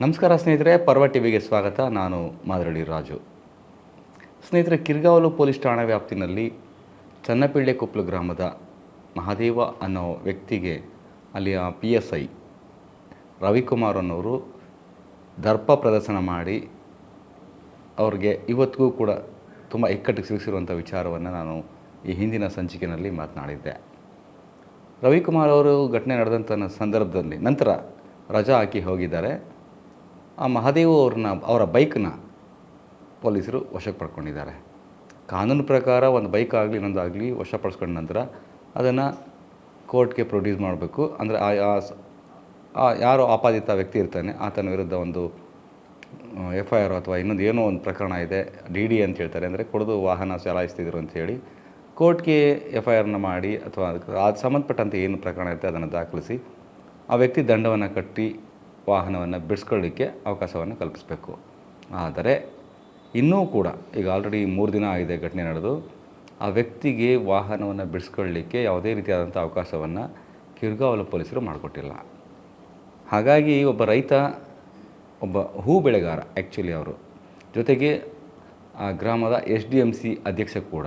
ನಮಸ್ಕಾರ ಸ್ನೇಹಿತರೆ, ಪರ್ವ ಟಿವಿಗೆ ಸ್ವಾಗತ. ನಾನು ಮಾದರಳ್ಳಿ ರಾಜು. ಸ್ನೇಹಿತರೆ, ಕಿರ್ಗಾವಲು ಪೊಲೀಸ್ ಠಾಣಾ ವ್ಯಾಪ್ತಿನಲ್ಲಿ ಚನ್ನಪಿಳ್ಳೆ ಕೊಪ್ಪಲು ಗ್ರಾಮದ ಮಹಾದೇವ ಅನ್ನೋ ವ್ಯಕ್ತಿಗೆ ಅಲ್ಲಿಯ ಪಿ ಎಸ್ ಐ ರವಿಕುಮಾರ್ ಅನ್ನೋರು ದರ್ಪ ಪ್ರದರ್ಶನ ಮಾಡಿ ಅವ್ರಿಗೆ ಇವತ್ತಿಗೂ ಕೂಡ ತುಂಬ ಇಕ್ಕಟ್ಟಿಗೆ ಸಿಗಿಸಿರುವಂಥ ವಿಚಾರವನ್ನು ನಾನು ಈ ಹಿಂದಿನ ಸಂಚಿಕೆಯಲ್ಲಿ ಮಾತನಾಡಿದ್ದೆ. ರವಿಕುಮಾರ್ ಅವರು ಘಟನೆ ನಡೆದಂಥ ಸಂದರ್ಭದಲ್ಲಿ ನಂತರ ರಜಾ ಹಾಕಿ ಹೋಗಿದ್ದಾರೆ. ಆ ಮಹಾದೇವ್ ಅವ್ರನ್ನ, ಅವರ ಬೈಕ್ನ ಪೊಲೀಸರು ವಶಕ್ಕೆ ಪಡ್ಕೊಂಡಿದ್ದಾರೆ ಕಾನೂನು ಪ್ರಕಾರ ಒಂದು ಬೈಕ್ ಆಗಲಿ, ಇನ್ನೊಂದು ಆಗಲಿ ವಶಪಡಿಸ್ಕೊಂಡ ನಂತರ ಅದನ್ನು ಕೋರ್ಟ್ಗೆ ಪ್ರೊಡ್ಯೂಸ್ ಮಾಡಬೇಕು. ಅಂದರೆ ಆ ಯಾರು ಆಪಾದಿತ ವ್ಯಕ್ತಿ ಇರ್ತಾನೆ, ಆತನ ವಿರುದ್ಧ ಒಂದು ಎಫ್ ಐ ಆರ್ ಅಥವಾ ಇನ್ನೊಂದು ಏನೋ ಒಂದು ಪ್ರಕರಣ ಇದೆ, ಡಿ ಡಿ ಅಂತ ಹೇಳ್ತಾರೆ. ಅಂದರೆ ಕುಡಿದು ವಾಹನ ಚಲಾಯಿಸ್ತಿದ್ರು ಅಂತ ಹೇಳಿ ಕೋರ್ಟ್ಗೆ ಎಫ್ ಐ ಆರ್ನ ಮಾಡಿ ಅಥವಾ ಅದಕ್ಕೆ, ಅದು ಸಂಬಂಧಪಟ್ಟಂತೆ ಏನು ಪ್ರಕರಣ ಇರುತ್ತೆ ಅದನ್ನು ದಾಖಲಿಸಿ ಆ ವ್ಯಕ್ತಿ ದಂಡವನ್ನು ಕಟ್ಟಿ ವಾಹನವನ್ನು ಬಿಡಿಸ್ಕೊಳ್ಳಿಕ್ಕೆ ಅವಕಾಶವನ್ನು ಕಲ್ಪಿಸಬೇಕು. ಆದರೆ ಇನ್ನೂ ಕೂಡ ಈಗ ಆಲ್ರೆಡಿ ಮೂರು ದಿನ ಆಗಿದೆ ಘಟನೆ ನಡೆದು, ಆ ವ್ಯಕ್ತಿಗೆ ವಾಹನವನ್ನು ಬಿಡಿಸ್ಕೊಳ್ಳಿಕ್ಕೆ ಯಾವುದೇ ರೀತಿಯಾದಂಥ ಅವಕಾಶವನ್ನು ಕಿರ್ಗಾವಲು ಪೊಲೀಸರು ಮಾಡಿಕೊಟ್ಟಿಲ್ಲ. ಹಾಗಾಗಿ ಒಬ್ಬ ರೈತ, ಒಬ್ಬ ಹೂ ಬೆಳೆಗಾರ ಆ್ಯಕ್ಚುಲಿ ಅವರು, ಜೊತೆಗೆ ಆ ಗ್ರಾಮದ ಎಸ್ ಡಿ ಎಂ ಸಿ ಅಧ್ಯಕ್ಷ ಕೂಡ,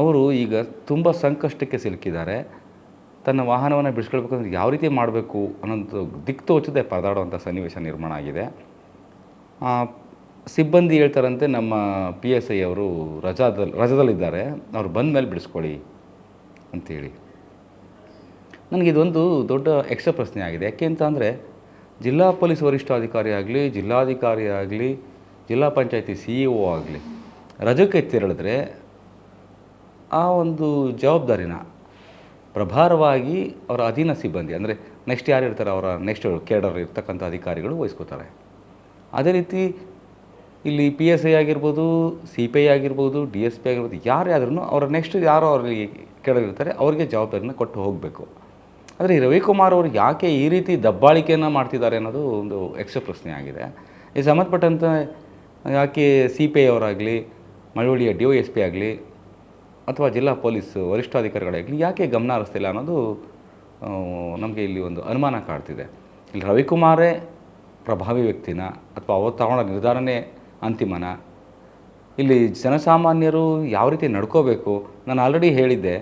ಅವರು ಈಗ ತುಂಬ ಸಂಕಷ್ಟಕ್ಕೆ ಸಿಲುಕಿದ್ದಾರೆ. ತನ್ನ ವಾಹನವನ್ನು ಬಿಡಿಸ್ಕೊಳ್ಬೇಕಂದ್ರೆ ಯಾವ ರೀತಿ ಮಾಡಬೇಕು ಅನ್ನೋದು ದಿಕ್ಕು ತೋಚದೆ ಪರದಾಡುವಂಥ ಸನ್ನಿವೇಶ ನಿರ್ಮಾಣ ಆಗಿದೆ. ಸಿಬ್ಬಂದಿ ಹೇಳ್ತಾರಂತೆ ನಮ್ಮ ಪಿ ಎಸ್ ಐ ಅವರು ರಜಾದಲ್ಲಿ ರಜದಲ್ಲಿದ್ದಾರೆ. ಅವ್ರು ಬಂದ ಮೇಲೆ ಬಿಡಿಸ್ಕೊಳ್ಳಿ ಅಂಥೇಳಿ ನನಗಿದೊಂದು ದೊಡ್ಡ ಎಕ್ಸ್ಟ್ರಾ ಪ್ರಶ್ನೆ ಆಗಿದೆ. ಯಾಕೆ ಅಂತ ಅಂದರೆ ಜಿಲ್ಲಾ ಪೊಲೀಸ್ ವರಿಷ್ಠಾಧಿಕಾರಿ ಆಗಲಿ, ಜಿಲ್ಲಾಧಿಕಾರಿ ಆಗಲಿ, ಜಿಲ್ಲಾ ಪಂಚಾಯತಿ ಸಿ ಇ ಒ ಆಗಲಿ ರಜಕ್ಕೆ ತೆರಳಿದ್ರೆ ಆ ಒಂದು ಜವಾಬ್ದಾರಿನ ಪ್ರಭಾರವಾಗಿ ಅವರ ಅಧೀನ ಸಿಬ್ಬಂದಿ, ಅಂದರೆ ನೆಕ್ಸ್ಟ್ ಯಾರು ಇರ್ತಾರೆ, ಅವರ ನೆಕ್ಸ್ಟ್ ಕೇಡರ್ ಇರ್ತಕ್ಕಂಥ ಅಧಿಕಾರಿಗಳು ವಹಿಸ್ಕೋತಾರೆ. ಅದೇ ರೀತಿ ಇಲ್ಲಿ ಪಿ ಎಸ್ ಐ ಆಗಿರ್ಬೋದು ಸಿ ಪಿ ಐ ಆಗಿರ್ಬೋದು ಡಿ ಎಸ್ ಪಿ ಆಗಿರ್ಬೋದು, ಯಾರೇ ಆದ್ರೂ ಅವರ ನೆಕ್ಸ್ಟ್ ಯಾರೋ ಅವರಿಗೆ ಕೆಳಗಿರ್ತಾರೆ ಅವರಿಗೆ ಜವಾಬ್ದಾರಿನ ಕೊಟ್ಟು ಹೋಗಬೇಕು. ಆದರೆ ರವಿಕುಮಾರ್ ಅವರು ಯಾಕೆ ಈ ರೀತಿ ದಬ್ಬಾಳಿಕೆಯನ್ನು ಮಾಡ್ತಿದ್ದಾರೆ ಅನ್ನೋದು ಒಂದು ಎಕ್ಸ್ಟ್ರಾ ಪ್ರಶ್ನೆ ಆಗಿದೆ. ಈ ಸಂಬಂಧಪಟ್ಟಂತೆ ಯಾಕೆ ಸಿ ಪಿ ಐ ಅವರಾಗಲಿ, ಮಳವಳ್ಳಿಯ ಡಿ ಒ ಎಸ್ ಪಿ ಆಗಲಿ ಅಥವಾ ಜಿಲ್ಲಾ ಪೊಲೀಸ್ ವರಿಷ್ಠಾಧಿಕಾರಿಗಳಾಗಲಿ ಯಾಕೆ ಗಮನ ಹರಿಸ್ತಿಲ್ಲ ಅನ್ನೋದು ನಮಗೆ ಇಲ್ಲಿ ಒಂದು ಅನುಮಾನ ಕಾಡ್ತಿದೆ. ಇಲ್ಲಿ ರವಿಕುಮಾರೇ ಪ್ರಭಾವಿ ವ್ಯಕ್ತಿನ ಅಥವಾ ಅವರು ತಗೊಂಡ ನಿರ್ಧಾರನೇ ಅಂತಿಮನ. ಇಲ್ಲಿ ಜನಸಾಮಾನ್ಯರು ಯಾವ ರೀತಿ ನಡ್ಕೋಬೇಕು? ನಾನು ಆಲ್ರೆಡಿ ಹೇಳಿದ್ದೆ,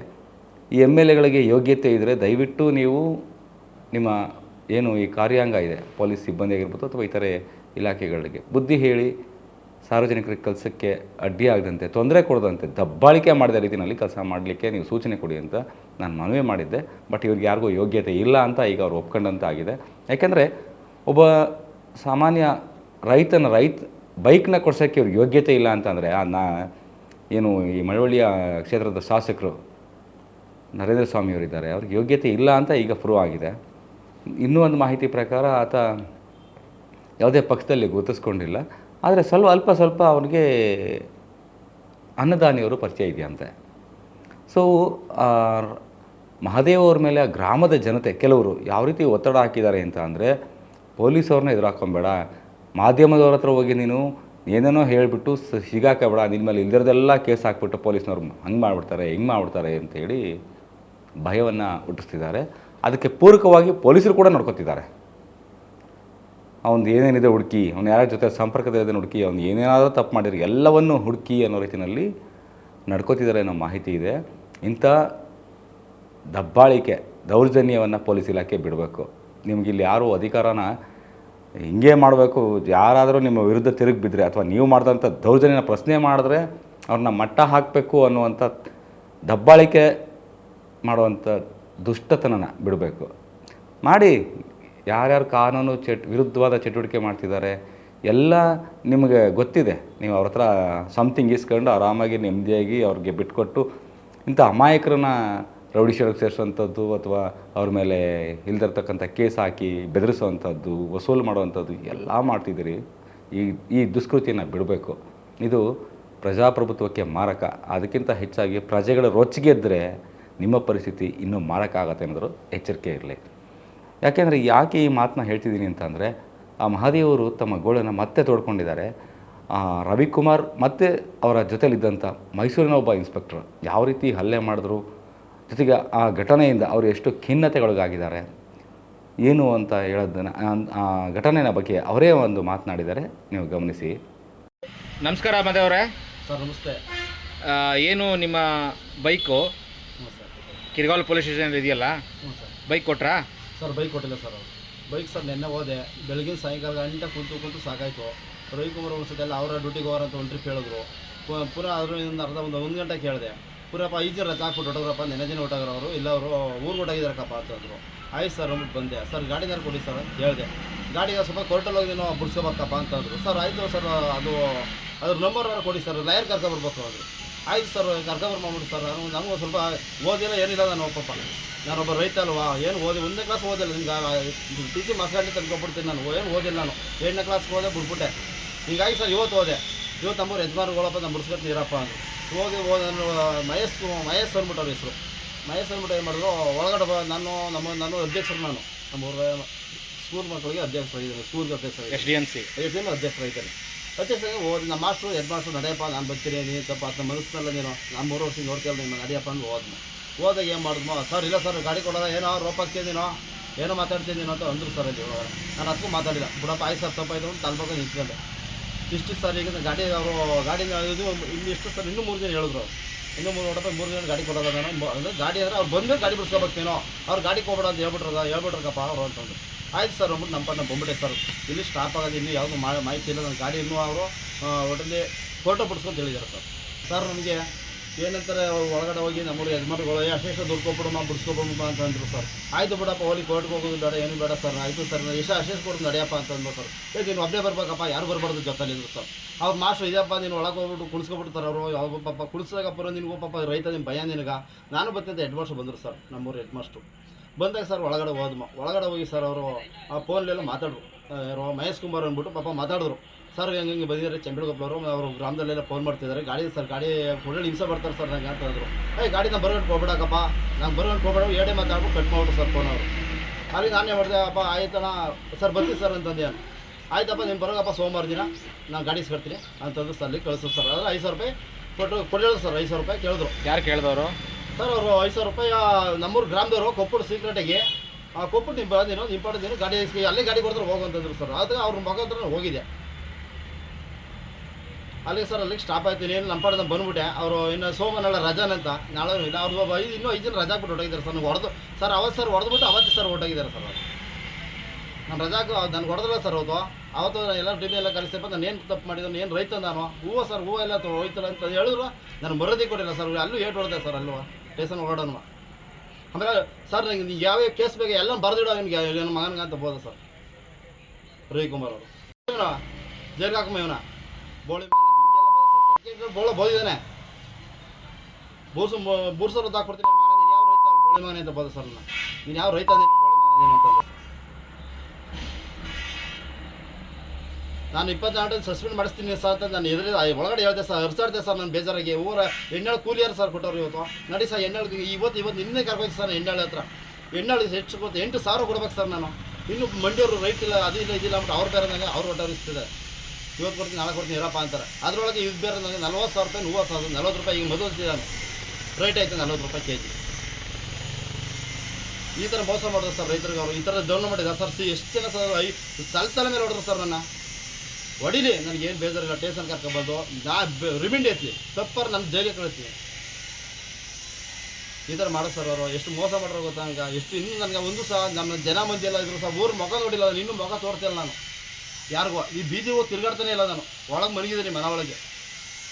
ಈ ಎಂ ಎಲ್ ಎಗಳಿಗೆ ಯೋಗ್ಯತೆ ಇದ್ದರೆ ದಯವಿಟ್ಟು ನೀವು ನಿಮ್ಮ ಏನು ಈ ಕಾರ್ಯಾಂಗ ಇದೆ, ಪೊಲೀಸ್ ಸಿಬ್ಬಂದಿ ಆಗಿರ್ಬೋದು ಅಥವಾ ಇತರೆ ಇಲಾಖೆಗಳಿಗೆ ಬುದ್ಧಿ ಹೇಳಿ ಸಾರ್ವಜನಿಕರಿಗೆ ಕೆಲಸಕ್ಕೆ ಅಡ್ಡಿಯಾಗದಂತೆ ತೊಂದರೆ ಕೊಡದಂತೆ ದಬ್ಬಾಳಿಕೆ ಮಾಡಿದ ರೀತಿಯಲ್ಲಿ ಕೆಲಸ ಮಾಡಲಿಕ್ಕೆ ನೀವು ಸೂಚನೆ ಕೊಡಿ ಅಂತ ನಾನು ಮನವಿ ಮಾಡಿದ್ದೆ. ಬಟ್ ಇವ್ರಿಗೆ ಯಾರಿಗೂ ಯೋಗ್ಯತೆ ಇಲ್ಲ ಅಂತ ಈಗ ಅವ್ರು ಒಪ್ಕೊಂಡಂತ ಆಗಿದೆ. ಯಾಕೆಂದರೆ ಒಬ್ಬ ಸಾಮಾನ್ಯ ರೈತನ ರೈತ, ಬೈಕ್ನ ಕೊಡ್ಸೋಕ್ಕೆ ಇವ್ರಿಗೆ ಯೋಗ್ಯತೆ ಇಲ್ಲ ಅಂತಂದರೆ ನಾ ಏನು ಈ ಮಳವಳ್ಳಿಯ ಕ್ಷೇತ್ರದ ಶಾಸಕರು ನರೇಂದ್ರ ಸ್ವಾಮಿಯವರಿದ್ದಾರೆ ಅವ್ರಿಗೆ ಯೋಗ್ಯತೆ ಇಲ್ಲ ಅಂತ ಈಗ ಪ್ರೂವ್ ಆಗಿದೆ. ಇನ್ನೂ ಒಂದು ಮಾಹಿತಿ ಪ್ರಕಾರ ಆತ ಯಾವುದೇ ಪಕ್ಷದಲ್ಲಿ ಗುರುತಿಸ್ಕೊಂಡಿಲ್ಲ. ಆದರೆ ಸ್ವಲ್ಪ, ಅಲ್ಪ ಸ್ವಲ್ಪ ಅವನಿಗೆ ಅನ್ನದಾನಿಯವರು ಪರಿಚಯ ಇದೆಯಂತೆ. ಸೊ ಮಹಾದೇವ್ ಅವ್ರ ಮೇಲೆ ಆ ಗ್ರಾಮದ ಜನತೆ, ಕೆಲವರು ಯಾವ ರೀತಿ ಒತ್ತಡ ಹಾಕಿದ್ದಾರೆ ಅಂತ ಅಂದರೆ ಪೊಲೀಸವ್ರನ್ನ ಎದುರಾಕೊಂಬೇಡ. ಮಾಧ್ಯಮದವ್ರ ಹತ್ರ ಹೋಗಿ ನೀನು ಏನೇನೋ ಹೇಳಿಬಿಟ್ಟು ಸಿಗಾಕಬೇಡ ನಿನ್ನ ಮೇಲೆ ಇಲ್ದಿರೋದೆಲ್ಲ ಕೇಸ್ ಹಾಕ್ಬಿಟ್ಟು ಪೊಲೀಸ್ನವ್ರು ಹಂಗೆ ಮಾಡಿಬಿಡ್ತಾರೆ, ಹಿಂಗೆ ಮಾಡ್ಬಿಡ್ತಾರೆ ಅಂತೇಳಿ ಭಯವನ್ನು ಹುಟ್ಟಿಸ್ತಿದ್ದಾರೆ. ಅದಕ್ಕೆ ಪೂರಕವಾಗಿ ಪೊಲೀಸರು ಕೂಡ ನೋಡ್ಕೊತಿದ್ದಾರೆ. ಅವ್ನು ಏನೇನಿದೆ ಹುಡುಕಿ, ಅವ್ನು ಯಾರ ಜೊತೆ ಸಂಪರ್ಕದಲ್ಲಿದೆ ಹುಡುಕಿ, ಅವ್ನು ಏನೇನಾದರೂ ತಪ್ಪು ಮಾಡಿರಿ ಎಲ್ಲವನ್ನು ಹುಡುಕಿ ಅನ್ನೋ ರೀತಿಯಲ್ಲಿ ನಡ್ಕೋತಿದ್ದಾರೆ ಅನ್ನೋ ಮಾಹಿತಿ ಇದೆ. ಇಂಥ ದಬ್ಬಾಳಿಕೆ, ದೌರ್ಜನ್ಯವನ್ನು ಪೊಲೀಸ್ ಇಲಾಖೆ ಬಿಡಬೇಕು. ನಿಮಗಿಲ್ಲಿ ಯಾರು ಅಧಿಕಾರನ ಹಿಂಗೆ ಮಾಡಬೇಕು, ಯಾರಾದರೂ ನಿಮ್ಮ ವಿರುದ್ಧ ತಿರುಗಿ ಬಿದ್ದರೆ ಅಥವಾ ನೀವು ಮಾಡಿದಂಥ ದೌರ್ಜನ್ಯನ ಪ್ರಶ್ನೆ ಮಾಡಿದ್ರೆ ಅವ್ರನ್ನ ಮಟ್ಟ ಹಾಕಬೇಕು ಅನ್ನುವಂಥ ದಬ್ಬಾಳಿಕೆ ಮಾಡುವಂಥ ದುಷ್ಟತನನ ಬಿಡಬೇಕು. ಮಾಡಿ ಯಾರ್ಯಾರು ಕಾನೂನು ಚಟ್, ವಿರುದ್ಧವಾದ ಚಟುವಟಿಕೆ ಮಾಡ್ತಿದ್ದಾರೆ, ಎಲ್ಲ ನಿಮಗೆ ಗೊತ್ತಿದೆ. ನೀವು ಅವ್ರ ಹತ್ರ ಸಮಥಿಂಗ್ ಇಸ್ಕೊಂಡು ಆರಾಮಾಗಿ, ನೆಮ್ಮದಿಯಾಗಿ ಅವ್ರಿಗೆ ಬಿಟ್ಕೊಟ್ಟು ಇಂಥ ಅಮಾಯಕರನ್ನ ರೌಡಿ ಶೀಟರ್ಗೆ ಸೇರಿಸುವಂಥದ್ದು ಅಥವಾ ಅವ್ರ ಮೇಲೆ ಇಲ್ದಿರ್ತಕ್ಕಂಥ ಕೇಸ್ ಹಾಕಿ ಬೆದರಿಸುವಂಥದ್ದು, ವಸೂಲು ಮಾಡುವಂಥದ್ದು ಎಲ್ಲ ಮಾಡ್ತಿದ್ದೀರಿ. ಈ ಈ ದುಷ್ಕೃತಿಯನ್ನು ಬಿಡಬೇಕು. ಇದು ಪ್ರಜಾಪ್ರಭುತ್ವಕ್ಕೆ ಮಾರಕ. ಅದಕ್ಕಿಂತ ಹೆಚ್ಚಾಗಿ ಪ್ರಜೆಗಳ ರೊಚ್ಚಿಗೆದ್ದರೆ ನಿಮ್ಮ ಪರಿಸ್ಥಿತಿ ಇನ್ನೂ ಮಾರಕ ಆಗತ್ತೆ ಅನ್ನೋದ್ರ ಎಚ್ಚರಿಕೆ ಇರಲಿ. ಯಾಕೆಂದರೆ ಯಾಕೆ ಈ ಮಾತನ್ನ ಹೇಳ್ತಿದ್ದೀನಿ ಅಂತಂದರೆ ಆ ಮಹಾದೇವರು ತಮ್ಮ ಗೋಳನ್ನು ಮತ್ತೆ ತೋಡ್ಕೊಂಡಿದ್ದಾರೆ. ಆ ರವಿಕುಮಾರ್ ಮತ್ತು ಅವರ ಜೊತೆಲಿದ್ದಂಥ ಮೈಸೂರಿನ ಒಬ್ಬ ಇನ್ಸ್ಪೆಕ್ಟರ್ ಯಾವ ರೀತಿ ಹಲ್ಲೆ ಮಾಡಿದ್ರು ಜೊತೆಗೆ ಆ ಘಟನೆಯಿಂದ ಅವರು ಎಷ್ಟು ಖಿನ್ನತೆಗೊಳಗಾಗಿದ್ದಾರೆ ಏನು ಅಂತ ಹೇಳೋದನ್ನು ಆ ಘಟನೆಯ ಬಗ್ಗೆ ಅವರೇ ಒಂದು ಮಾತನಾಡಿದ್ದಾರೆ. ನೀವು ಗಮನಿಸಿ. ನಮಸ್ಕಾರ ಮದವರೇ ಸರ್ ನಮಸ್ತೆ. ಏನು ನಿಮ್ಮ ಬೈಕು? ಹ್ಞೂ ಸರ್. ಕಿರ್ಗಾಲ್ ಪೊಲೀಸ್ ಸ್ಟೇಷನ್ ಇದೆಯಲ್ಲ? ಸರ್. ಬೈಕ್ ಕೊಟ್ರಾ? ಸರ್ ಬೈಕ್ ಕೊಟ್ಟಿಲ್ಲ ಸರ್ ಅವರು. ಬೈಕ್ ಸರ್ ನಿನ್ನೆ ಹೋದೆ. ಬೆಳಗಿನ ಸಾಯಂಕಾಲ ಗಂಟೆ ಕುಂತು ಕುಂತು ಸಾಕಾಯಿತು. ರವಿಕುಮಾರ್ ಎಲ್ಲ ಅವರ ಡ್ಯೂಟಿಗೆ ಹೋಗೋರು ಅಂತ ಒಂದು ಟ್ರಿಪ್ ಹೇಳಿದ್ರು. ಪುನಃ ಒಂದು ಅರ್ಧ ಒಂದು ಒಂದು ಗಂಟೆ ಕೇಳಿದೆ. ಪೂರಪ್ಪ ಐದು ಜನ ರಜಾ ಹಾಕ್ಬಿಟ್ಟು ಹೊಟ್ಟೋಗ್ರಪ್ಪ ನೆನೆ ದಿನ ಹೊಟ್ಟೋಗ್ರ ಅವರು ಇಲ್ಲ ಅವರು ಊರು ಹೊಟ್ಟೋಗಿದಾರಕ್ಕಪ್ಪ ಅಂತಂದರು ಆಯ್ತು ಸರ್ ಅಂದ್ಬಿಟ್ಟು ಬಂದೆ. ಸರ್ ಗಾಡಿನಾರು ಕೊಡಿ ಸರ್ ಅಂತ ಹೇಳಿದೆ ಗಾಡಿಗೆ ಸ್ವಲ್ಪ ಕೋರ್ಟಲ್ಲಿ ಹೋಗಿ ನಾವು ಬಿಡ್ಸ್ಕೋಬೇಕಪ್ಪ ಅಂತಂದರು ಸರ್ ಆಯಿತು ಸರ್, ಅದು, ಅದ್ರ ನಂಬರ್ ಕೊಡಿ ಸರ್ ಲಾಯರ್ ಕರ್ಕೊಬರ್ಬೇಕು ಅಂದರು. ಆಯ್ತು ಸರ್ ಕರ್ಕೊಬರ್ಮಾಡ್ಬಿಡಿ ಸರ್. ನಾನು ಸ್ವಲ್ಪ ಓದಿಲ್ಲ ಏನಿಲ್ಲ ನಾನು, ಪಾಪ. ನಾನೊಬ್ಬ ರೈತ ಅಲ್ವಾ ಏನು ಓದಿ ಒಂದನೇ ಕ್ಲಾಸ್ ಓದಿಲ್ಲ ನಿಮ್ಗೆ. ಟಿ ಸಿ ಮಾಸ್ಗಾಡಿ ತಂದ್ಕೊಬಿಡ್ತೀನಿ ನಾನು. ಏನು ಓದಿಲ್ಲ ನಾನು. ಏಳನೇ ಕ್ಲಾಸ್ಗೆ ಹೋದೆ ಬಿಟ್ಬಿಟ್ಟೆ. ಹೀಗಾಗಿ ಸರ್ ಇವತ್ತು ಹೋದೆ. ಇವತ್ತು ನಮ್ಮೂರು ಯಜಮಾನ್ಗಳಪ್ಪ ನಮ್ಮ ಬಿಡಿಸ್ಕೊತೀನಿ ನೀರಪ್ಪ ಅಂದರು. ಹೋಗಿ ಹೋದ ಮಹೇಶ್ ಮಹೇಶ್ ಅಂದ್ಬಿಟ್ಟು ಅವ್ರ ಹೆಸರು. ಮಹೇಶ್ ಅಂದ್ಬಿಟ್ಟು ಏನು ಮಾಡಿದ್ರು ಒಳಗಡೆ ಬ ನಾನು ನಮ್ಮ ನಾನು ಅಧ್ಯಕ್ಷರು ನಾನು. ನಮ್ಮೂರ ಸ್ಕೂಲ್ ಮಕ್ಕಳಿಗೆ ಅಧ್ಯಕ್ಷರಾಗಿದ್ದೇನೆ ಸ್ಕೂಲ್ಗೆ ಅಧ್ಯಕ್ಷರು ಎಸ್ ಡಿ ಎಂ ಸಿ. ಐದು ಎಂ ಅಧ್ಯಕ್ಷರಾಗಿದ್ದಾರೆ ಅಧ್ಯಕ್ಷರಾಗಿ ಓದಿ ನಮ್ಮ ಮಾಸ್ಟ್ರು ಹೆಡ್ ಮಾಸ್ಟ್ರು ನಡೆಯಪ್ಪ ನಾನು ಬರ್ತೀನಿ ನೀನು ತಪ್ಪ ಅಂತ ಮನಸ್ಸಿನಲ್ಲ ನೀನು. ನಾನು ಮೂರು ವರ್ಷ ನೋಡ್ತೀಯಲ್ಲ ನೀನು ನಡೆಯಪ್ಪ ಅಂತ ಹೋದ್ನು ಹೋದಾಗ ಏನು ಮಾಡಿದ್ಮೋ ಸರ್, ಇಲ್ಲ ಸರ್, ಗಾಡಿ ಕೊಡೋದ, ಏನೋ ರೋಪ್ ಹಾಕ್ತಿದ್ದೀನೋ ಏನೋ ಮಾತಾಡ್ತಿದ್ದೀನೋ ಅಂತ ಅಂದರು ಸರ್ ಅಲ್ಲಿ ಇವಾಗ. ನಾನು ಅದಕ್ಕೂ ಮಾತಾಡಿಲ್ಲ. ಬಿಡಪ್ಪ, ಆಯ್ತು ಸರ್ ತಪ್ಪಾಯ್ತು ಅಂತ ತಲ್ಬೇಕು ನಿಂತ್ಕೊಂಡೆ. ಇಷ್ಟು ಸರ್ ಈಗ ಗಾಡಿ ಅವರು, ಗಾಡಿ ಇದು ಇಲ್ಲಿ ಇಷ್ಟು ಸರ್, ಇನ್ನೂ ಮೂರು ಜನ ಹೇಳಿದ್ರು. ಇನ್ನೂ ಮೂರು, ನೋಡಪ್ಪ, ಮೂರು ಜನ ಗಾಡಿ ಕೊಡೋದ ಮ- ಗಾಡಿ ಅಂದರೆ ಅವ್ರು ಬಂದ್ಮೇಲೆ ಗಾಡಿ ಬಿಡಿಸ್ಕೋಬೇಕೇನೋ ಅವ್ರು ಗಾಡಿ ಕೊಬೇಡ ಅಂತ ಹೇಳ್ಬಿಟ್ರದ ಹೇಳ್ಬಿಟ್ರಕ್ಕಪ್ಪ ಅವರು ಅಂತಂದು ಆಯ್ತು ಸರ್, ಅಂದ್ಬಿಟ್ಟು ನಮ್ಮ ಪಟ್ಟ ಬಂದ್ಬಿಟ್ಟೆ ಸರ್. ಇಲ್ಲಿ ಸ್ಟಾಪ್ ಆಗೋದು ಇನ್ನೂ ಯಾವುದು ಮಾಹಿತಿ ಇಲ್ಲ ನನ್ನ ಗಾಡಿ ಇನ್ನೂ ಅವರು ಒಟ್ಟಲ್ಲಿ ಫೋಟೋ ಬಿಡಿಸ್ಕೊಂತ ಹೇಳಿದ್ದಾರೆ ಸರ್. ಸರ್, ನಮಗೆ ಏನಂತಾರೆ ಒಳಗಡೆ ಹೋಗಿ ನಮ್ಮೂರು ಯಜಮಾನ್ಗಳು ಅಶೇಷ ದುಡ್ಡು ನಾವು ಬಿಡಿಸ್ಕೊಬಿಡಮ್ಮ ಅಂತ ಅಂದರು ಸರ್. ಆಯಿತು ಬಿಡಪ್ಪ ಹೋಗಿ ಕೋರ್ಟ್ಗೆ ಹೋಗೋದು ಬೇಡ, ಏನು ಬೇಡ ಸರ್. ಆಯಿತು ಸರ್ ಎಷ್ಟು ಅಶೇಷ ಕೊಡೋದು ನಡೆಯಪ್ಪ ಅಂತ ಅಂದ್ರು ಸರ್. ಏ, ನೀನು ಒಬ್ಬನೇ ಬರ್ಬೇಕಪ್ಪ, ಯಾರು ಬರಬಾರ್ದು ಜೊತೆಲಿದ್ರು ಸರ್. ಅವ್ರು ಮಾಸ್ಟ್ರು, ಇದೆಯಪ್ಪ, ನೀನು ಒಳಗೆ ಹೋಗ್ಬಿಟ್ಟು ಕುಣಿಸ್ಕೊಬಿಡ್ತಾರೆ ಅವರು ಯಾವ ಪಾಪ ಕುಳಿಸ್ದಾಗಪ್ಪ ನಿನಗೂ ಪಾಪ, ರೈತ ನಿಮ್ಮ ಭಯ ನಿನಗ. ನಾನು ಬರ್ತಿದ್ದೆ ಹೆಡ್ ಮಾಸ್ಟ್ರು ಬಂದರು ಸರ್, ನಮ್ಮೂರು ಹೆಡ್ ಮಾಸ್ಟ್ರು. ಬಂದಾಗ ಸರ್ ಒಳಗಡೆ ಹೋದ್ಮ ಒಳಗಡೆ ಹೋಗಿ ಸರ್ ಅವರು ಆ ಫೋನ್ಲೆಲ್ಲ ಮಾತಾಡ್ರು. ಯಾರೋ ಮಹೇಶ್ ಕುಮಾರ್ ಅಂದ್ಬಿಟ್ಟು ಪಾಪ ಮಾತಾಡಿದ್ರು. ಸರ್, ಹೆಂಗೆ ಹಿಂಗೆ ಬಂದಿದ್ದಾರೆ? ಚಂಬಿಳಗೊಪ್ಪವರು ಅವರು ಗ್ರಾಮದಲ್ಲೆಲ್ಲ ಫೋನ್ ಮಾಡ್ತಿದ್ದಾರೆ. ಗಾಡಿ ಸರ್, ಗಾಡಿ ಒಳ್ಳೆ ಹಿಂಸೆ ಬರ್ತಾರೆ ಸರ್ ನಂಗೆ ಅಂತ ಅಂದರು ಏಯ್, ಗಾಡಿ ನಾನು ಬರೋಣ ಹೋಗ್ಬಿಡಕ್ಕಪ್ಪ. ನಾನು ಬರ್ಗಂಡು ಹೋಗ್ಬೇಡ. ಎರಡೇ ಮಾತಾಡ್ಬಿಟ್ಟು ಕಟ್ ಮಾಡ್ಬಿಟ್ಟು ಸರ್ ಫೋನ್ ಅವರು. ಅಲ್ಲಿ ನಾನೇ ಮಾಡಿದೆ, ಅಪ್ಪ, ಆಯ್ತಣ್ಣ. ಸರ್, ಬರ್ತೀನಿ ಸರ್ ಅಂತಂದೆ ನಾನು. ಆಯ್ತಪ್ಪ, ನೀನು ಬರೋಗಪ್ಪ, ಸೋಮವಾರ ದಿನ. ನಾನು ಗಾಡಿ ಸಿಗ್ತೀನಿ ಅಂತಂದು ಸರ್ ಅಲ್ಲಿ ಕಳಿಸು ಸರ್. ಅದ್ರ ಐದು ಸಾವಿರ ರೂಪಾಯಿ ಕೊಟ್ಟು ಕೊಡೋದು ಸರ್ ಐದು ಸಾವಿರ ರೂಪಾಯಿ ಕೇಳಿದ್ರು. ಯಾರು ಕೇಳಿದವರು? ಸರ್, ಅವರು ಐದು ಸಾವಿರ ರೂಪಾಯಿ ನಮ್ಮೂರು ಗ್ರಾಮದವರು ಕೊಪ್ಪಳು ಸೀಕ್ರೆಟಿಗೆ ಕೊಪ್ಪಳು ನಿಮ್ಮ ಬಂದಿನೋ ನಿಮ್ಮ ಪಡೆದಿನೋ ಗಾಡಿ ಇಸ್ಕಿ, ಅಲ್ಲೇ ಗಾಡಿ ಕೊಡ್ತಾರೆ ಹೋಗಂತಂದ್ರು ಸರ್. ಆದರೆ ಅವ್ರ ಮಗ ಹತ್ರ ಹೋಗಿದೆ ಅಲ್ಲಿಗೆ ಸರ್, ಅಲ್ಲಿಗೆ ಸ್ಟಾಪ್ ಆಯ್ತೀನಿ ಏನು ನಮ್ಮ ಪಡೆದ ಬಂದ್ಬಿಟ್ಟೆ. ಅವರು ಇನ್ನು ಸೋಮನಾಳ ರಜಾನಂತ ನಾಳೆ ಇಲ್ಲ. ಅವ್ರು ಐದು, ಇನ್ನೂ ಐದು ಜನ ರಜಾ ಕೊಟ್ಟು ಹೊಟ್ಟೋಗಿದ್ದಾರೆ ಸರ್. ಹೊಡೆದು, ಸರ್, ಅವತ್ತು ಸರ್ ಹೊಡೆದ್ಬಿಟ್ಟು ಅವತ್ತು ಸರ್ ಹೊಟ್ಟೋಗಿದ್ದಾರೆ ಸರ್ ಅವರು. ನಾನು ರಜಾಕು ನಾನು ಹೊಡೆದಿಲ್ಲ ಸರ್ ಅವತ್ತು ಅವತ್ತು ಎಲ್ಲ ಡಿಬಿ ಎಲ್ಲ ಕಲಿಸ್ತಪ್ಪ ನಾನು ಏನು ತಪ್ಪು ಮಾಡಿದ್ರು ಏನು ರೈತ ನಾನು. ಹೂವು ಸರ್, ಹೂವು ಎಲ್ಲ ಹೋಯ್ತಲ್ಲ ಅಂತ ಹೇಳಿದ್ರು. ನಾನು ಮರದಿ ಕೊಟ್ಟಿಲ್ಲ ಸರ್. ಅಲ್ಲೂ ಏಟ್ ಹೊಡೆದೆ ಸರ್, ಅಲ್ಲೂ. ಸ್ಟೇಷನ್ ಹೊರಡೋಣ ಆಮೇಲೆ ಸರ್, ನಂಗೆ ಯಾವ ಕೇಸ್ ಬೇಕು ಎಲ್ಲ ಬರೆದಿಡೋ ನಿಮ್ಗೆ ನನ್ನ ಮಗನಿಗೆ ಅಂತ ಬೋದ ಸರ್. ರವಿಕುಮಾರ್ ಅವರು. ಇವನ? ಜೈಲ್ಗೆ ಹಾಕಮ್ಮ ಇವನ? ಬೋಳಿ ಹಿಂಗೆಲ್ಲ ಬೋಳ ಬೋದಿದ್ದಾನೆ ಬೂರ್ಸು, ಬೂರ್ಸರು ಹಾಕ್ಬಿಡ್ತೀನಿ ಮಗನೇ ನೀನು ಯಾವ ರೈತ, ಬೋಳಿ ಮಗನೇ ಅಂತ ಬೋದ ಸರ್ ನಾನು ನೀನು ಯಾವ ರೈತ ನಾನು ಇಪ್ಪತ್ನಾಲ್ಕು ಸಸ್ಪೆಂಡ್ ಮಾಡಿಸ್ತೀನಿ ಸರ್ ಅಂತ ನಾನು ಎದುರು ಒಳಗಡೆ ಹೇಳ್ದೆ ಸರ್ ಹರ್ಸಾಡ್ದೆ ಸರ್ ನಾನು ಬೇಜಾರಾಗಿ. ಊರ ಎಣ್ಣೆಳು ಕೂಲಿಯಾರು ಸರ್ ಕೊಟ್ಟವ್ರು ಇವತ್ತು. ನಡಿ ಸರ್, ಎಣ್ಣೆಳು ಇವತ್ತು ಇವತ್ತು ನಿನ್ನೆ ಕರ್ಕೊಂಡು ಸರ್ ಎಣ್ಣೆಳೆ ಹತ್ರ. ಎಣ್ಣೆಳು ಹೆಚ್ಚು ಕೊಟ್ಟು ಎಂಟು ಸಾವಿರ ಕೊಡ್ಬೇಕು ಸರ್ ನಾನು. ಇನ್ನು ಮಂಡಿಯವರು ರೈಟ್ ಇಲ್ಲ, ಅದು ಇಲ್ಲ ಇದಿಲ್ಲ ಅಂದ್ಬಿಟ್ಟು ಅವ್ರು ಬೇರೆ ನನಗೆ ಅವ್ರು ಹೊಟ್ಟರಿಸ್ತಿದೆ ಇವತ್ತು ಕೊಡ್ತೀನಿ, ನಾಳೆ ಕೊಡ್ತೀನಿ, ಇರಪ್ಪ ಅಂತಾರೆ. ಅದರೊಳಗೆ ಇದು ಬೇರೆ ನನಗೆ ನಲ್ವತ್ತು ಸಾವಿರ ರೂಪಾಯಿ, ಮೂವತ್ತು ಸಾವಿರ ನಲ್ವತ್ತು ರೂಪಾಯಿ ಈಗ ಮದುವೆ ರೈಟ್ ಆಯಿತು, ನಲ್ವತ್ತು ರೂಪಾಯಿ ಕೆ ಜಿ ಈ ಥರ ಮೋಸ ಮಾಡಿದ್ರು ಸರ್ ರೈತರಿಗೆ ಅವರು ಈ ಥರ ದೌರ್ಣ ಮಾಡಿದ್ದಾರೆ ಸರ್. ಸಿ, ಎಷ್ಟು ಜನ ಸರ್ ಐ ತಲೆ ತಲೆ ಮೇಲೆ ಹೊಡೆದ್ರು ಸರ್ ನನ್ನ. ಹೊಡಿಲಿ ನನಗೇನು ಬೇಜಾರಿಲ್ಲ ಟೇಷನ್ ಕರ್ಕೊಬಾರ್ದು. ನಾ ರಿಮಿಂಡ್ ಐತಿ ತಪ್ಪರ್ ನನ್ನ ಜೈಲಿಗೆ ಕಳಿಸ್ತೀನಿ ಈ ಥರ ಮಾಡೋ ಸರ್ ಅವರು, ಎಷ್ಟು ಮೋಸ ಮಾಡ್ರೋ ಗೊತ್ತಾ ನನಗೆ ಎಷ್ಟು ಇನ್ನೂ ನನಗೆ ಒಂದು ಸಹ, ನಮ್ಮ ಜನ ಮಂದಿ ಎಲ್ಲ ಇದ್ರು ಸಹ, ಊರು ಮುಖ ನೋಡಿಲ್ಲ ನಾನು ಇನ್ನೂ ಮುಖ ತೋರ್ತಿಲ್ಲ ನಾನು. ಯಾರಿಗೋ, ಈ ಬೀದಿ ಹೋಗಿ ತಿರುಗಾಡ್ತಾನೆ ಇಲ್ಲ ನಾನು. ಒಳಗೆ ಮಲಗಿದ್ದೀನಿ ಮನ ಒಳಗೆ.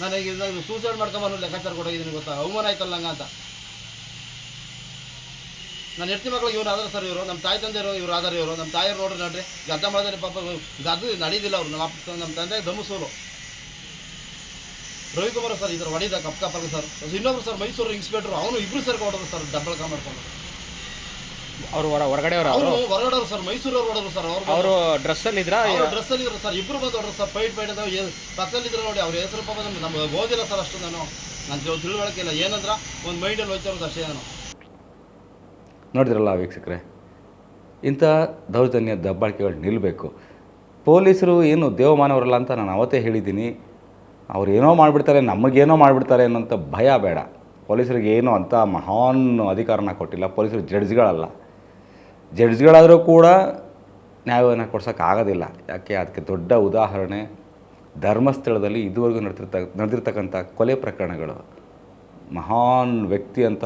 ನಾನು ಈಗ ಇದನ್ನ ಸೂಸೈಡ್ ಮಾಡ್ಕೊಂಬ ಲೆಕ್ಕಾಚಾರ ಕೊಡೋಗಿದ್ದೀನಿ ಗೊತ್ತಾ? ಅವಮಾನ ಆಯ್ತಲ್ಲ ನಂಗೆ ಅಂತ. ನಾನು ಹೆಂಡತಿ ಮಕ್ಕಳು ಇವ್ರು ಆಧಾರ ಸರ್ ಇವರು ನಮ್ಮ ತಾಯಿ ತಂದೆ ಇವ್ರು ಆಧಾರ ಇವರು ನಮ್ಮ ತಾಯಿಯವ್ರು ನೋಡ್ರಿ ನೋಡ್ರಿ. ಗದ್ದ ಮಾಡಿದ್ರೆ ಪಾಪ ಗದ್ದು ನಡೀದಿಲ್ಲ ಅವ್ರು ನಮ್ಮ ಅಪ್ಪ ನಮ್ಮ ತಂದೆ ದಮಸೂರು ರವಿಕುಮಾರ್ ಸರ್ ಇದ್ರ ಹೊಡಿದ ಕಪ್ ಕಪ್ಪಲ್ಲಿ ಸರ್. ಇನ್ನೊಬ್ರು ಸರ್ ಮೈಸೂರು ಇನ್ಸ್ಪೆಕ್ಟ್ರು ಅವನು ಇಬ್ರು ಸರ್ ಹೊಡೋದು ಸರ್ ಡಬ್ಬಲ್ ಕಾ ಮಾಡ್ಕೊಂಡು. ಅವರು ಹೊರಗಡೆ ಅವರು ಅವರು ಅವರು? ಹೊರಗಡೆ ಸರ್ ಮೈಸೂರವ್ರು ಹೊಡೆದ್ರು ಸರ್ ಅವ್ರು ಅವರು ಡ್ರೆಸ್ಸಲ್ಲಿ ಇದ್ರಾ ಡ್ರೆಸ್ ಅಲ್ಲಿ ಇದ್ರು ಸರ್ ಇಬ್ರು ಬಂದು ಹೊಡೆದ್ರು ಸರ್ ಪೈಟ್ ಪೈಟ್ ಅದಾವ ಪಕ್ಕದಲ್ಲಿ ಇದ್ರು ನೋಡಿ ಅವ್ರ ಹೆಸರು ಪಾಪ ನಮ್ಗೆ ಓದಿಲ್ಲ ಸರ್ ಅಷ್ಟು ನಾನು. ನಾನು ತಿಳುವಳಿಕೆ ಇಲ್ಲ. ಏನಂದ್ರ ಒಂದು ಮೈಂಡಲ್ಲಿ ಹೋಯ್ತಾರ ಅಷ್ಟೇ ನಾನು. ನೋಡಿದ್ರಲ್ಲ ವೀಕ್ಷಕರೆ? ಇಂಥ ದೌರ್ಜನ್ಯ ದಬ್ಬಾಳಿಕೆಗಳು ನಿಲ್ಲಬೇಕು ಪೊಲೀಸರು ಏನು ದೇವಮಾನವರಲ್ಲ ಅಂತ ನಾನು ಅವತ್ತೇ ಹೇಳಿದ್ದೀನಿ. ಅವ್ರು ಏನೋ ಮಾಡಿಬಿಡ್ತಾರೆ, ನಮಗೇನೋ ಮಾಡಿಬಿಡ್ತಾರೆ ಅನ್ನೋಂಥ ಭಯ ಬೇಡ. ಪೊಲೀಸರಿಗೆ ಏನೋ ಅಂತ ಮಹಾನ್ ಅಧಿಕಾರನ ಕೊಟ್ಟಿಲ್ಲ. ಪೊಲೀಸರು ಜಡ್ಜ್ಗಳಲ್ಲ. ಜಡ್ಜ್ಗಳಾದರೂ ಕೂಡ ನ್ಯಾಯವನ್ನು ಕೊಡ್ಸೋಕ್ಕಾಗೋದಿಲ್ಲ. ಯಾಕೆ? ಅದಕ್ಕೆ ದೊಡ್ಡ ಉದಾಹರಣೆ, ಧರ್ಮಸ್ಥಳದಲ್ಲಿ ಇದುವರೆಗೂ ನಡೆದಿರ್ತಕ್ಕ ನಡೆದಿರ್ತಕ್ಕಂಥ ಕೊಲೆ ಪ್ರಕರಣಗಳು. ಮಹಾನ್ ವ್ಯಕ್ತಿ ಅಂತ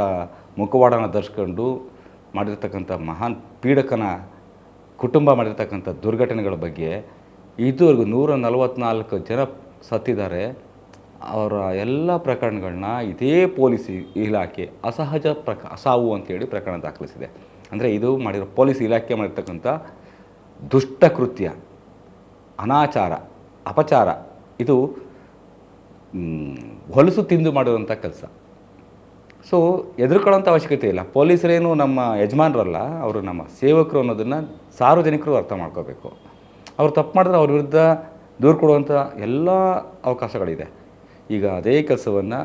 ಮುಖವಾಡನ ಧರಿಸ್ಕೊಂಡು ಮಾಡಿರ್ತಕ್ಕಂಥ ಮಹಾನ್ ಪೀಡಕನ ಕುಟುಂಬ ಮಾಡಿರ್ತಕ್ಕಂಥ ದುರ್ಘಟನೆಗಳ ಬಗ್ಗೆ ಇದುವರೆಗೂ ನೂರ ನಲವತ್ತ್ನಾಲ್ಕು ಜನ ಸತ್ತಿದ್ದಾರೆ. ಅವರ ಎಲ್ಲ ಪ್ರಕರಣಗಳನ್ನ ಇದೇ ಪೊಲೀಸ್ ಇಲಾಖೆ ಅಸಹಜ ಪ್ರಕ, ಅಸಾವು ಅಂತೇಳಿ ಪ್ರಕರಣ ದಾಖಲಿಸಿದೆ. ಅಂದರೆ ಇದು ಮಾಡಿರೋ ಪೊಲೀಸ್ ಇಲಾಖೆ ಮಾಡಿರ್ತಕ್ಕಂಥ ದುಷ್ಟ ಕೃತ್ಯ ಅನಾಚಾರ, ಅಪಚಾರ, ಇದು ಹೊಲಸು ತಿಂದು ಮಾಡಿರುವಂಥ ಕೆಲಸ. ಸೊ ಹೆದರ್ಕೊಳ್ಳೋಂಥ ಅವಶ್ಯಕತೆ ಇಲ್ಲ. ಪೊಲೀಸರೇನು ನಮ್ಮ ಯಜಮಾನರಲ್ಲ, ಅವರು ನಮ್ಮ ಸೇವಕರು ಅನ್ನೋದನ್ನು ಸಾರ್ವಜನಿಕರು ಅರ್ಥ ಮಾಡ್ಕೋಬೇಕು. ಅವ್ರು ತಪ್ಪು ಮಾಡಿದ್ರೆ ಅವ್ರ ವಿರುದ್ಧ ದೂರು ಕೊಡುವಂಥ ಎಲ್ಲ ಅವಕಾಶಗಳಿದೆ. ಈಗ ಅದೇ ಕೆಲಸವನ್ನು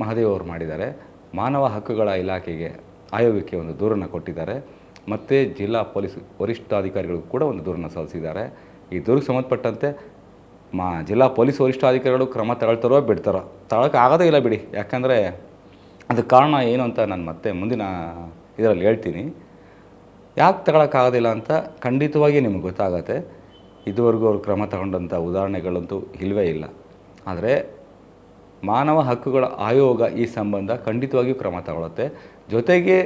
ಮಹಾದೇವ್ ಅವರು ಮಾಡಿದ್ದಾರೆ. ಮಾನವ ಹಕ್ಕುಗಳ ಇಲಾಖೆಗೆ ಆಯೋಗಕ್ಕೆ ಒಂದು ದೂರನ್ನು ಕೊಟ್ಟಿದ್ದಾರೆ. ಮತ್ತು ಜಿಲ್ಲಾ ಪೊಲೀಸ್ ವರಿಷ್ಠಾಧಿಕಾರಿಗಳಿಗೂ ಕೂಡ ಒಂದು ದೂರನ್ನು ಸಲ್ಲಿಸಿದ್ದಾರೆ. ಈ ದೂರಿಗೆ ಸಂಬಂಧಪಟ್ಟಂತೆ ಮಾ ಜಿಲ್ಲಾ ಪೊಲೀಸ್ ವರಿಷ್ಠಾಧಿಕಾರಿಗಳು ಕ್ರಮ ತಗೊಳ್ತಾರೋ ಬಿಡ್ತಾರೋ ತಗೊಳಕ್ಕೆ ಆಗೋದೇ ಇಲ್ಲ ಬಿಡಿ. ಯಾಕಂದರೆ ಅದಕ್ಕೆ ಕಾರಣ ಏನು ಅಂತ ನಾನು ಮತ್ತೆ ಮುಂದಿನ ಇದರಲ್ಲಿ ಹೇಳ್ತೀನಿ. ಯಾಕೆ ತಗೊಳಕ್ಕಾಗೋದಿಲ್ಲ ಅಂತ ಖಂಡಿತವಾಗಿ ನಿಮಗೆ ಗೊತ್ತಾಗತ್ತೆ. ಇದುವರೆಗೂ ಅವರು ಕ್ರಮ ತಗೊಂಡಂಥ ಉದಾಹರಣೆಗಳಂತೂ ಇಲ್ಲವೇ ಇಲ್ಲ. ಆದರೆ ಮಾನವ ಹಕ್ಕುಗಳ ಆಯೋಗ ಈ ಸಂಬಂಧ ಖಂಡಿತವಾಗಿಯೂ ಕ್ರಮ ತಗೊಳ್ಳುತ್ತೆ ಜೊತೆಗೆ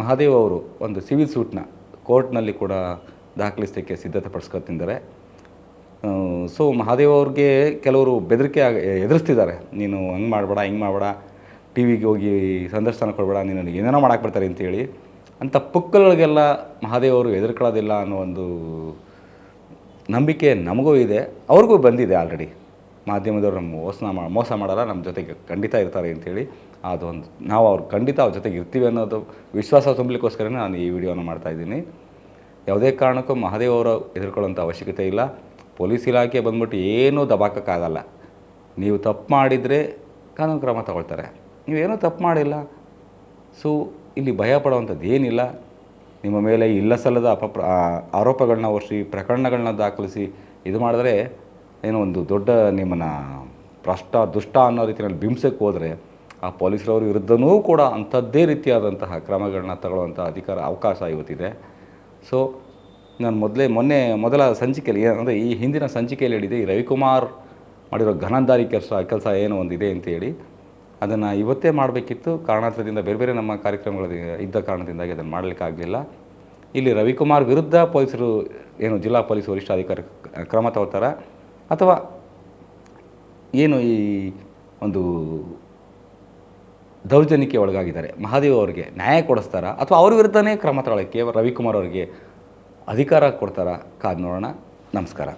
ಮಹಾದೇವ್ ಅವರು ಒಂದು ಸಿವಿಲ್ ಸೂಟ್ನ ಕೋರ್ಟ್ನಲ್ಲಿ ಕೂಡ ದಾಖಲಿಸಲಿಕ್ಕೆ ಸಿದ್ಧತೆ ಪಡಿಸ್ಕೊತಿದ್ದಾರೆ ಸೊ ಮಹಾದೇವ್ ಅವ್ರಿಗೆ ಕೆಲವರು ಬೆದರಿಕೆ ಆಗ ಎದುರಿಸ್ತಿದ್ದಾರೆ. ನೀನು ಹಂಗೆ ಮಾಡಬೇಡ, ಹಿಂಗೆ ಮಾಡಬೇಡ ಟಿ ವಿಗೆ ಹೋಗಿ ಸಂದರ್ಶನ ಕೊಡಬೇಡ, ನೀನು ಏನೇನೋ ಮಾಡಕ್ಕೆ ಬರ್ತಾರೆ ಅಂತೇಳಿ ಅಂಥ ಪುಕ್ಕಲಗಳಿಗೆಲ್ಲ ಮಹಾದೇವ್ ಅವರು ಎದುರ್ಕೊಳ್ಳೋದಿಲ್ಲ ಅನ್ನೋ ಒಂದು ನಂಬಿಕೆ ನಮಗೂ ಇದೆ, ಅವ್ರಿಗೂ ಬಂದಿದೆ ಆಲ್ರೆಡಿ. ಮಾಧ್ಯಮದವ್ರು ನಮ್ಮ ಮೋಸ ಮಾ, ಮೋಸ ಮಾಡಲ್ಲ, ನಮ್ಮ ಜೊತೆಗೆ ಖಂಡಿತ ಇರ್ತಾರೆ ಅಂತೇಳಿ ಅದೊಂದು, ನಾವು ಅವ್ರು ಖಂಡಿತ ಅವ್ರ ಜೊತೆಗೆ ಇರ್ತೀವಿ ಅನ್ನೋದು ವಿಶ್ವಾಸ ತುಂಬಲಿಕ್ಕೋಸ್ಕರನೇ ನಾನು ಈ ವಿಡಿಯೋನ ಮಾಡ್ತಾಯಿದ್ದೀನಿ ಯಾವುದೇ ಕಾರಣಕ್ಕೂ ಮಹಾದೇವ್ ಅವರು ಎದುರ್ಕೊಳ್ಳೋಂಥ ಅವಶ್ಯಕತೆ ಇಲ್ಲ. ಪೊಲೀಸ್ ಇಲಾಖೆ ಬಂದ್ಬಿಟ್ಟು ಏನೂ ದಬಾಕೋಕ್ಕಾಗಲ್ಲ. ನೀವು ತಪ್ಪು ಮಾಡಿದರೆ ಕಾನೂನು ಕ್ರಮ ತಗೊಳ್ತಾರೆ. ನೀವೇನೂ ತಪ್ಪು ಮಾಡಿಲ್ಲ. ಸೊ ಇಲ್ಲಿ ಭಯ ಪಡುವಂಥದ್ದು ಏನಿಲ್ಲ. ನಿಮ್ಮ ಮೇಲೆ ಇಲ್ಲ ಸಲ್ಲದ ಅಪ ಆರೋಪಗಳನ್ನ ಹೊರಿಸಿ ಪ್ರಕರಣಗಳನ್ನ ದಾಖಲಿಸಿ ಇದು ಮಾಡಿದ್ರೆ ಏನೋ ಒಂದು ದೊಡ್ಡ ನಿಮ್ಮನ್ನು ಭ್ರಷ್ಟ, ದುಷ್ಟ ಅನ್ನೋ ರೀತಿಯಲ್ಲಿ ಬಿಂಬಿಸಕ್ಕೆ ಹೋದರೆ ಆ ಪೊಲೀಸರವ್ರ ವಿರುದ್ಧನೂ ಕೂಡ ಅಂಥದ್ದೇ ರೀತಿಯಾದಂತಹ ಕ್ರಮಗಳನ್ನ ತಗೊಳ್ಳುವಂಥ ಅಧಿಕಾರ, ಅವಕಾಶ ಇವತ್ತಿದೆ. ಸೊ ನಾನು ಮೊದಲೇ ಮೊನ್ನೆ ಮೊದಲ ಸಂಚಿಕೆಯಲ್ಲಿ ಅಂದರೆ ಈ ಹಿಂದಿನ ಸಂಚಿಕೆಯಲ್ಲಿ ಹೇಳಿದೆ, ಈ ರವಿಕುಮಾರ್ ಮಾಡಿರೋ ಘನಂದಾರಿ ಕೆಲಸ ಕೆಲಸ ಏನು ಒಂದಿದೆ ಅಂತೇಳಿ ಅದನ್ನು ಇವತ್ತೇ ಮಾಡಬೇಕಿತ್ತು. ಕಾರಣಾಂತರದಿಂದ ಬೇರೆ ಬೇರೆ ನಮ್ಮ ಕಾರ್ಯಕ್ರಮಗಳ ಇದ್ದ ಕಾರಣದಿಂದಾಗಿ ಅದನ್ನು ಮಾಡಲಿಕ್ಕಾಗಲಿಲ್ಲ ಇಲ್ಲಿ ರವಿಕುಮಾರ್ ವಿರುದ್ಧ ಪೊಲೀಸರು ಏನು ಜಿಲ್ಲಾ ಪೊಲೀಸ್ ವರಿಷ್ಠಾಧಿಕಾರಿ ಕ್ರಮ ತಗೋತಾರ? ಅಥವಾ ಏನು ಈ ಒಂದು ದೌರ್ಜನ್ಯಕ್ಕೆ ಒಳಗಾಗಿದ್ದಾರೆ? ಮಹಾದೇವ್ ಅವರಿಗೆ ನ್ಯಾಯ ಕೊಡಿಸ್ತಾರಾ? ಅಥವಾ ಅವ್ರ ವಿರುದ್ಧನೇ ಕ್ರಮ ತಗೊಳ್ಳೋಕ್ಕೆ ರವಿಕುಮಾರ್ ಅವರಿಗೆ ಅಧಿಕಾರ ಕೊಡ್ತಾರ ಕಾದು ನೋಡೋಣ. ನಮಸ್ಕಾರ.